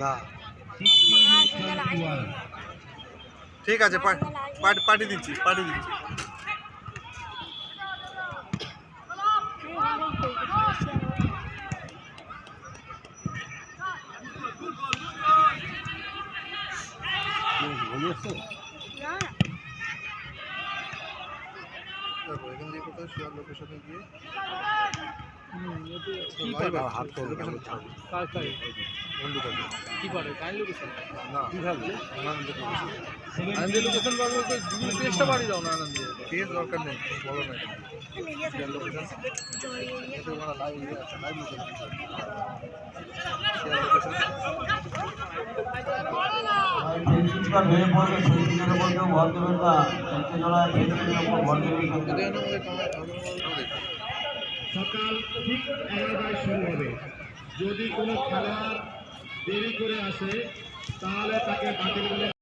না। ঠিক আছে পাঠিয়ে দিচ্ছি পাঠিয়ে দিচ্ছি। এখান দিয়ে কোথায় শেয়ার লোকেশনে গিয়ে? live আছে, location? ছাড়বো। বন্ধু থাকে। কি পারে কাইন্ড লোকেশন না, আনন্দ। আনন্দ লোকেশন পারব তো পেজটা বাড়ি দাও না আনন্দ পেজ দরকার নেই বলো না লোকেশন এটা ওরা লাইভ আছে লাইভ লোকেশন ভর দেবেন ভর দেবেন। সকাল ঠিক এগারোটায় শুরু হবে। যদি কোনো খেলোয়াড় দেরি করে আসে তাহলে তাকে বাতিল বলে